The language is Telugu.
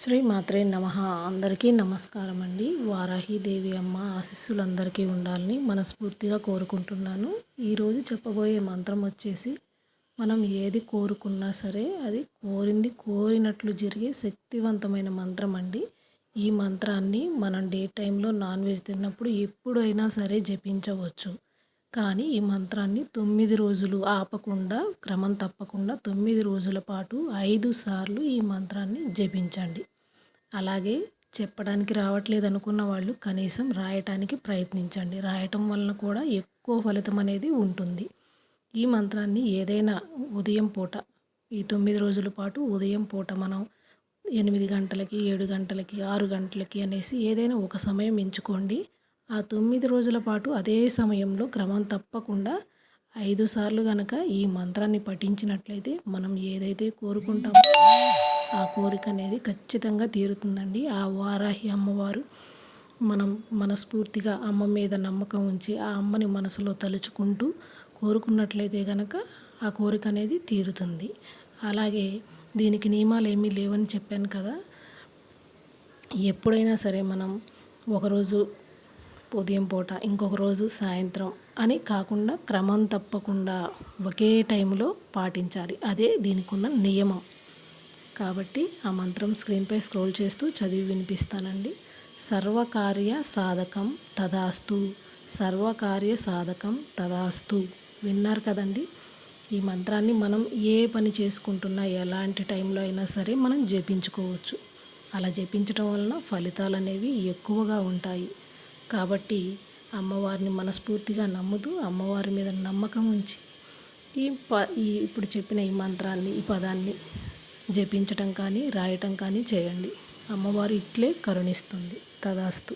శ్రీ మాత్రే నమ. అందరికీ నమస్కారం అండి వారాహిదేవి అమ్మ ఆశీస్సులు అందరికీ ఉండాలని మనస్ఫూర్తిగా కోరుకుంటున్నాను. ఈరోజు చెప్పబోయే మంత్రం వచ్చేసి మనం ఏది కోరుకున్నా సరే అది కోరింది కోరినట్లు జరిగే శక్తివంతమైన మంత్రం అండి ఈ మంత్రాన్ని మనం డే టైంలో నాన్ వెజ్ తిన్నప్పుడు ఎప్పుడైనా సరే జపించవచ్చు. కానీ ఈ మంత్రాన్ని తొమ్మిది రోజులు ఆపకుండా క్రమం తప్పకుండా తొమ్మిది రోజుల పాటు ఐదు సార్లు ఈ మంత్రాన్ని జపించండి. అలాగే చెప్పడానికి రావట్లేదు అనుకున్న వాళ్ళు కనీసం రాయటానికి ప్రయత్నించండి. రాయటం వలన కూడా ఎక్కువ ఫలితం అనేది ఉంటుంది. ఈ మంత్రాన్ని ఏదైనా ఉదయం పూట ఈ తొమ్మిది రోజుల పాటు ఉదయం పూట మనం ఎనిమిది గంటలకి ఏడు గంటలకి ఆరు గంటలకి అనేసి ఏదైనా ఒక సమయం ఎంచుకోండి. ఆ తొమ్మిది రోజుల పాటు అదే సమయంలో క్రమం తప్పకుండా ఐదు సార్లు గనక ఈ మంత్రాన్ని పఠించినట్లయితే మనం ఏదైతే కోరుకుంటామో ఆ కోరిక అనేది ఖచ్చితంగా తీరుతుందండి. ఆ వారాహి అమ్మవారు మనం మనస్ఫూర్తిగా అమ్మ మీద నమ్మకం ఉంచి ఆ అమ్మని మనసులో తలుచుకుంటూ కోరుకున్నట్లయితే కనుక ఆ కోరిక అనేది తీరుతుంది. అలాగే దీనికి నియమాలు ఏమీ లేవని చెప్పాను కదా. ఎప్పుడైనా సరే మనం ఒకరోజు ఉదయం పూట ఇంకొక రోజు సాయంత్రం అని కాకుండా క్రమం తప్పకుండా ఒకే టైంలో పాటించాలి. అదే దీనికి ఉన్న నియమం. కాబట్టి ఆ మంత్రం స్క్రీన్పై స్క్రోల్ చేస్తూ చదివి వినిపిస్తానండి. సర్వకార్య సాధకం తదాస్తు సర్వకార్య సాధకం తదాస్తు. విన్నారు కదండి? ఈ మంత్రాన్ని మనం ఏ పని చేసుకుంటున్నా ఎలాంటి టైంలో అయినా సరే మనం జపించుకోవచ్చు. అలా జపించడం వలన ఫలితాలు అనేవి ఎక్కువగా ఉంటాయి. కాబట్టి అమ్మవారిని మనస్ఫూర్తిగా నమ్ముతూ అమ్మవారి మీద నమ్మకం ఉంచి ఈ ప ఈ ఇప్పుడు చెప్పిన ఈ మంత్రాన్ని ఈ పదాన్ని జపించటం కానీ రాయటం కానీ చేయండి. అమ్మవారు ఇట్లే కరుణిస్తుంది. తదాస్తు.